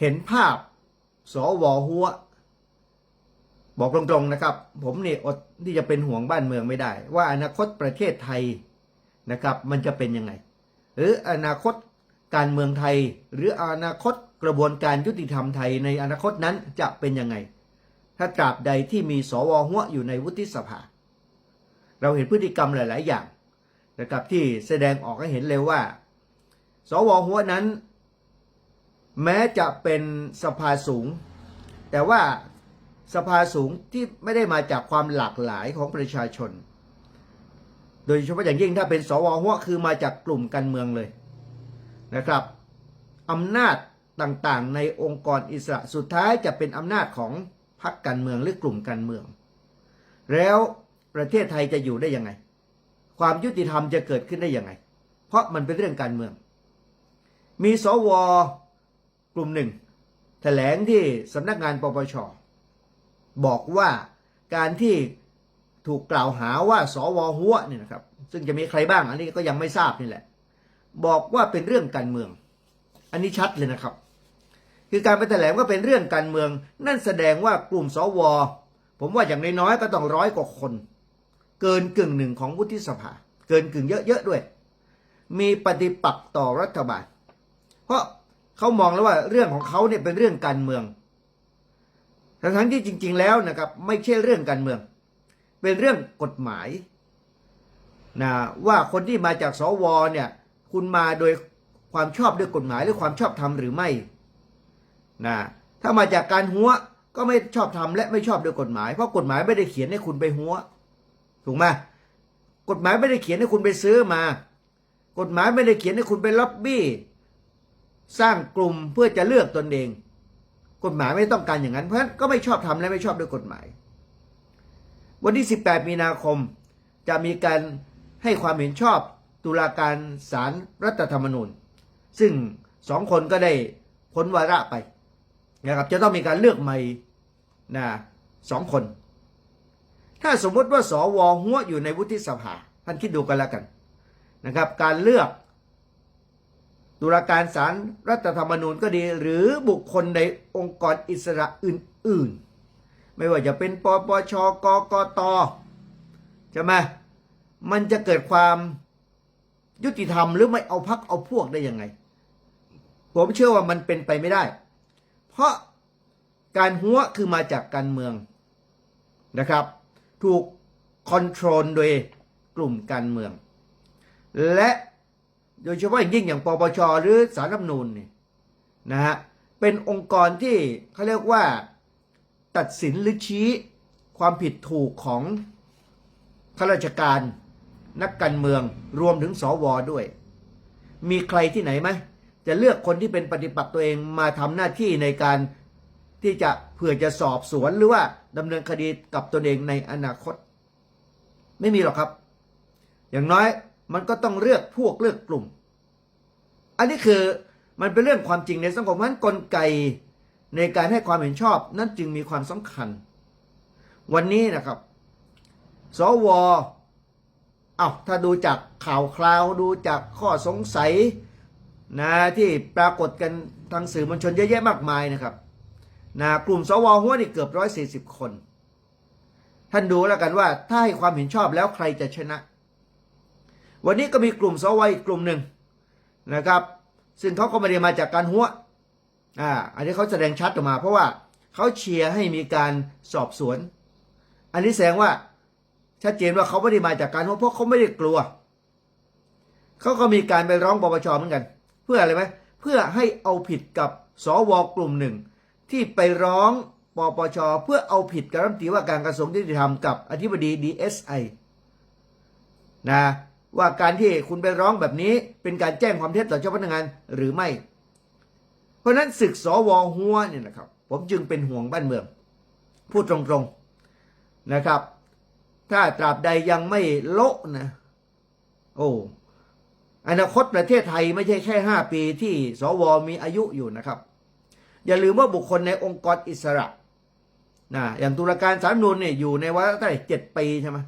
เห็นภาพสวหัว บอกตรงๆนะครับ ผมเนี่ยอดที่จะเป็นห่วงบ้านเมืองไม่ได้ ว่าอนาคตประเทศไทยนะครับ มันจะเป็นยังไง หรืออนาคตการเมืองไทย หรืออนาคตกระบวนการยุติธรรมไทยในอนาคตนั้นจะเป็นยังไง ถ้าตราบใดที่มีสวหัวอยู่ในวุฒิสภา เราเห็นพฤติกรรมหลาย ๆ อย่างนะครับที่แสดงออกให้เห็นเลยว่า สวหัวนั้น แม้จะเป็นสภาสูง แต่ว่าสภาสูงที่ไม่ได้มาจากความหลากหลายของประชาชน โดยเฉพาะอย่างยิ่งถ้าเป็นสวหัวคือมาจากกลุ่มการเมืองเลยนะครับอำนาจต่างๆ ในองค์กรอิสระสุดท้ายจะเป็นอำนาจของพรรคการเมืองหรือกลุ่มการเมือง แล้วประเทศไทยจะอยู่ได้ยังไง ความยุติธรรมจะเกิดขึ้นได้ยังไง เพราะมันเป็นเรื่องการเมือง มีสว กลุ่มหนึ่งแถลงที่สำนักงานปปช บอกว่าการที่ถูกกล่าวหาว่าสวหัวเนี่ยนะครับ ซึ่งจะมีใครบ้างอันนี้ก็ยังไม่ทราบนี่แหละ บอกว่าเป็นเรื่องการเมือง อันนี้ชัดเลยนะครับ คือการไปแถลงว่าเป็นเรื่องการเมือง นั่นแสดงว่ากลุ่มสว ผมว่าอย่างน้อยๆก็ต้องร้อยกว่าคน เกินกึ่งหนึ่งของวุฒิสภา เกินกึ่งเยอะๆด้วย มีปฏิปักษ์ต่อรัฐบาล เพราะ เขามองแล้วว่าเรื่องของเขาเนี่ยเป็นเรื่องการเมือง ทั้งที่จริง ๆ แล้วนะครับ ไม่ใช่เรื่องการเมือง เป็นเรื่องกฎหมายนะว่าคนที่มาจากสวเนี่ย คุณมาโดยความชอบด้วยกฎหมายหรือความชอบธรรมหรือไม่นะถ้ามาจากการหัวก็ไม่ชอบธรรมและไม่ชอบด้วยกฎหมาย เพราะกฎหมายไม่ได้เขียนให้คุณไปหัว ถูกไหมกฎหมายไม่ได้เขียนให้คุณไปซื้อมา กฎหมายไม่ได้เขียนให้คุณไปล็อบบี้ สร้างกลุ่มเพื่อจะเลือกตนเอง กฎหมายไม่ต้องการอย่างนั้นเพราะฉะนั้นก็ไม่ชอบทำและไม่ชอบด้วยกฎหมาย วันที่ 18 มีนาคมจะมีการให้ความเห็นชอบตุลาการศาลรรัฐธรรมนูญ ซึ่งสองคนก็ได้พ้นวาระไปนะครับจะต้องมีการเลือกใหม่นะสองคน ถ้าสมมติว่าสวหัวอยู่ในวุฒิสภาท่านคิดดูกันแล้วกันนะครับ การเลือก ตุลาการศาลรรัฐธรรมนูญก็ดี หรือบุคคลในองค์กรอิสระอื่น ๆ ไม่ว่าจะเป็นปปชกกตใช่ไหมมันจะเกิดความยุติธรรมหรือไม่เอาพักเอาพวกได้ยังไง ผมเชื่อว่ามันเป็นไปไม่ได้ เพราะการหัวคือมาจากการเมืองนะครับ ถูกคอนโทรลโดยกลุ่มการเมือง และ โดยเฉพาะอย่างยิ่งอย่างปปชหรือสารรัฐมนูญเนี่ยนะฮะเป็นองค์กรที่เขาเรียกว่าตัดสินหรือชี้ความผิดถูกของข้าราชการนักการเมืองรวมถึงสวด้วย มีใครที่ไหนไหมจะเลือกคนที่เป็นปฏิปักษ์ตัวเองมาทำหน้าที่ในการที่จะเพื่อจะสอบสวนหรือว่าดำเนินคดีกับตนเองในอนาคต ไม่มีหรอกครับ อย่างน้อย มันก็ต้องเลือกพวกเลือกกลุ่ม อันนี้คือมันเป็นเรื่องความจริงในสังคมเพราะนั้นกลไกในการให้ความเห็นชอบนั้นจึงมีความสำคัญ วันนี้นะครับ สวเอา้าถ้าดูจากข่าวคราวดูจากข้อสงสัยนะที่ปรากฏกันทางสื่อมวลชนเยอะแยะมากมายนะครับนะกลุ่มสวหัวนี่เกือบร้อยสี่สิบคน ท่านดูแล้วกันว่าถ้าให้ความเห็นชอบแล้วใครจะชนะ วันนี้ก็มีกลุ่มสวอีกกลุ่มหนึ่งนะครับ ซึ่งเขาก็ไม่ได้มาจากการหัวอ่าอันนี้เขาแสดงชัดออกมา เพราะว่าเขาเชียร์ให้มีการสอบสวน อันนี้แสดงว่าชัดเจนว่าเขาไม่ได้มาจากการหัวเพราะเขาไม่ได้กลัวเขาก็มีการไปร้องปปชเหมือนกัน เพื่ออะไรไหมเพื่อให้เอาผิดกับสวกลุ่มหนึ่ง ที่ไปร้องปปชเพื่อเอาผิดกับรัฐมนตรีว่าการกระทรวงยุติธรรมกับอธิบดี DSI นะ ว่าการที่คุณไปร้องแบบนี้เป็นการแจ้งความเท็จต่อเจ้าพนักงานหรือไม่ เพราะนั้นศึกสวหัวเนี่ยนะครับ ผมจึงเป็นห่วงบ้านเมือง พูดตรงๆนะครับ ถ้าตราบใดยังไม่โละนะ โอ้อนาคตประเทศไทยไม่ใช่แค่ห้าปีที่สวมีอายุอยู่นะครับ อย่าลืมว่าบุคคลในองค์กรอิสระนะอย่างตุลาการสารฐธรรมนูนเนี่ยอยู่ในวาระเท่าไหร่เจ็ดปีใช่ไหม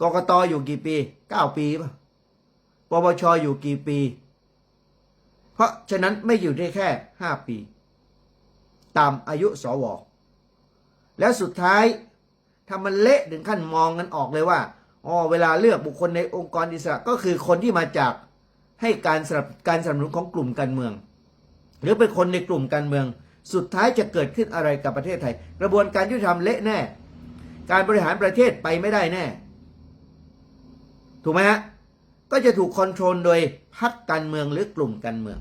กกตอยู่กี่ปีเก้าปีป่ะปปชอยู่กี่ปี เพราะฉะนั้นไม่อยู่ได้แค่ห้าปี ตามอายุสว แล้วสุดท้ายถ้ามันเละถึงขั้นมองกันออกเลยว่าอ๋อเวลาเลือกบุคคลในองค์กรอิสระก็คือคนที่มาจากให้การสนับการสนับสนุนของกลุ่มการเมือง หรือเป็นคนในกลุ่มการเมือง สุดท้ายจะเกิดขึ้นอะไรกับประเทศไทย กระบวนการยุติธรรมเละแน่ การบริหารประเทศไปไม่ได้แน่ ถูกไหมฮะก็จะถูกคอนโทรลโดยพรรคการเมืองหรือกลุ่มการเมือง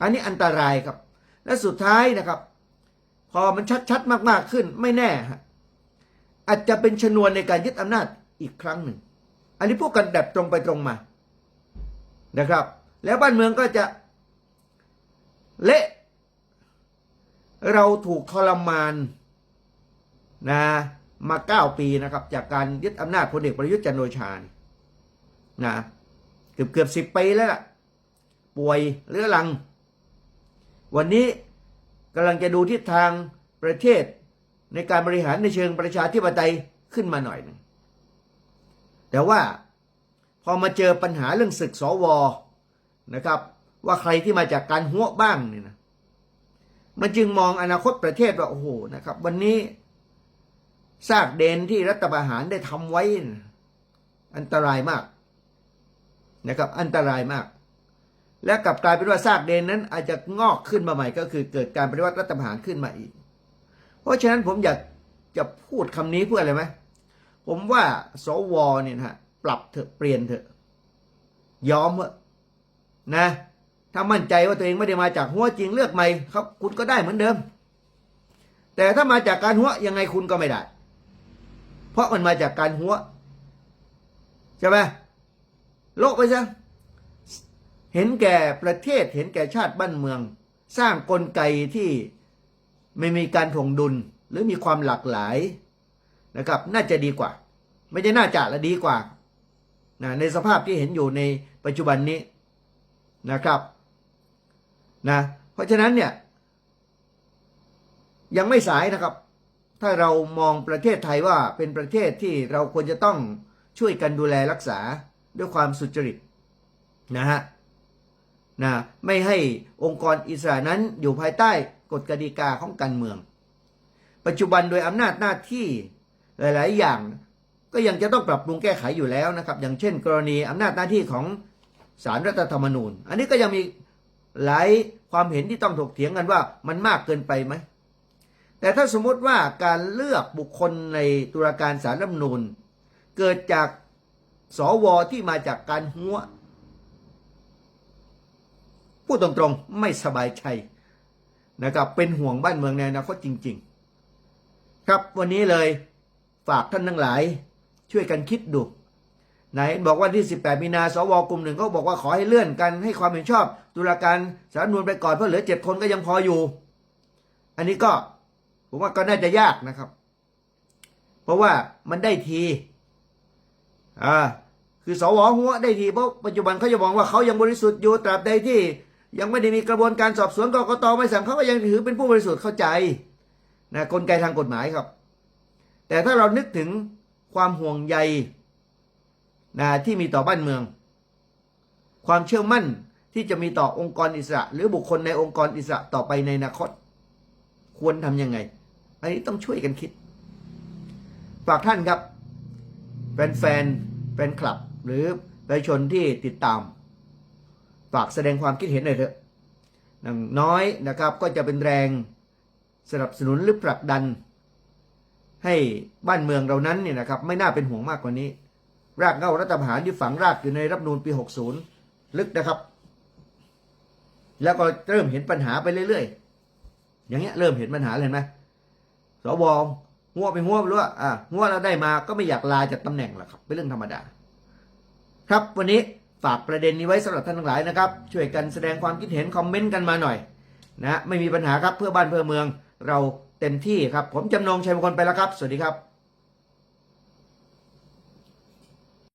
อันนี้อันตรายครับ และสุดท้ายนะครับ พอมันชัดๆมากๆขึ้นไม่แน่ฮะอาจจะเป็นชนวนในการยึดอำนาจอีกครั้งหนึ่ง อันนี้พูดกันแบบตรงไปตรงมานะครับ แล้วบ้านเมืองก็จะเละเราถูกทรมานนะมาเก้าปีนะครับ จากการยึดอำนาจพลเอกประยุทธ์จันโอชานี่ นะเกือบเกือบสิบปีแล้วล่ะ ป่วยเรื้อรัง วันนี้กำลังจะดูทิศทางประเทศในการบริหารในเชิงประชาธิปไตยขึ้นมาหน่อยหนึ่งแต่ว่าพอมาเจอปัญหาเรื่องศึกสวนะครับ ว่าใครที่มาจากการหัวบ้างเนี่ยนะมันจึงมองอนาคตประเทศว่าโอ้โหนะครับ วันนี้ซากเดนที่รัฐประหารได้ทำไว้ อันตรายมาก นะครับอันตรายมาก และกลับกลายเป็นว่าซากเดนนั้นอาจจะงอกขึ้นมาใหม่ก็คือเกิดการปฏิวัติรัฐประหารขึ้นมาอีก เพราะฉะนั้นผมอยากจะพูดคำนี้เพื่ออะไรไหมผมว่าสวเนี่ยนะฮะปรับเถอะเปลี่ยนเถอะยอมเถอะนะถ้ามั่นใจว่าตัวเองไม่ได้มาจากหัวจริงเลือกใหม่ครับคุณก็ได้เหมือนเดิม แต่ถ้ามาจากการหัวยังไงคุณก็ไม่ได้ เพราะมันมาจากการหัวใช่ไหม โลกไปซะเห็นแก่ประเทศเห็นแก่ชาติบ้านเมือง สร้างกลไกที่ไม่มีการถ่วงดุลหรือมีความหลากหลายนะครับ น่าจะดีกว่า ไม่ใช่น่าจะละดีกว่านะในสภาพที่เห็นอยู่ในปัจจุบันนี้นะครับนะเพราะฉะนั้นเนี่ยยังไม่สายนะครับ ถ้าเรามองประเทศไทยว่าเป็นประเทศที่เราควรจะต้องช่วยกันดูแลรักษา ด้วยความสุจริตนะฮะนะไม่ให้องค์กรอิสระนั้นอยู่ภายใต้กฎกติกาของการเมือง ปัจจุบันโดยอำนาจหน้าที่หลาย ๆ อย่างก็ยังจะต้องปรับปรุงแก้ไขอยู่แล้วนะครับ อย่างเช่น กรณีอำนาจหน้าที่ของสารรัฐธรรมนูญ อันนี้ก็ยังมีหลายความเห็นที่ต้องถกเถียงกันว่ามันมากเกินไปไหม แต่ถ้าสมมติว่าการเลือกบุคคลในตุลาการสารรัฐธรรมนูญ เกิดจาก สวที่มาจากการหัวพูดตรงๆไม่สบายใจนะครับเป็นห่วงบ้านเมืองในอนาคตจริง ๆ ครับวันนี้เลยฝากท่านทั้งหลายช่วยกันคิดดูไหนบอกว่าที่ 18 มีนาสวกลุ่มหนึ่งเขาบอกว่าขอให้เลื่อนกันให้ความเห็นชอบตุลาการสารรัฐธรรมนูญไปก่อนเพราะเหลือเจ็ดคนก็ยังพออยู่ อันนี้ก็ผมว่าก็น่าจะยากนะครับ เพราะว่ามันได้ทีอ่า คือสวหัวได้ทีเพราะปัจจุบันเขาจะมองว่าเขายังบริสุทธิ์อยู่ตราบใดที่ ยังไม่ได้มีกระบวนการสอบสวนกรกตไม่สั่งเขาก็ยังถือเป็นผู้บริสุทธิ์เข้าใจนะกลไกทางกฎหมายครับ แต่ถ้าเรานึกถึงความห่วงใยนะที่มีต่อบ้านเมือง ความเชื่อมั่นที่จะมีต่อองค์กรอิสระ หรือบุคคลในองค์กรอิสระต่อไปในอนาคต ควรทำยังไงอันนี้ต้องช่วยกันคิด ฝากท่านครับ แฟนแฟนแฟนคลับ หรือประชาชนที่ติดตามฝากแสดงความคิดเห็นหน่อยเถอะอย่างน้อยนะครับก็จะเป็นแรงสนับสนุนหรือผลักดัน ให้บ้านเมืองเรานั้นเนี่ยนะครับไม่น่าเป็นห่วงมากกว่านี้ รากเหง้ารัฐประหารที่ฝังรากอยู่ในรัฐนูญปี 60 ลึกนะครับ แล้วก็เริ่มเห็นปัญหาไปเรื่อยๆ อย่างเงี้ยเริ่มเห็นปัญหาเลยเห็นไหมสวหัวไปหัวไปรู้ว่าอ่าหัวเราได้มาก็ไม่อยากลาจากตำแหน่งหรอกครับเป็นเรื่องธรรมดา ครับวันนี้ฝากประเด็นนี้ไว้สำหรับท่านทั้งหลายนะครับ ช่วยกันแสดงความคิดเห็นคอมเมนต์กันมาหน่อยนะไม่มีปัญหาครับเพื่อบ้านเพื่อเมือง เราเต็มที่ครับ ผมจำนงชัยมงคลไปแล้วครับ สวัสดีครับ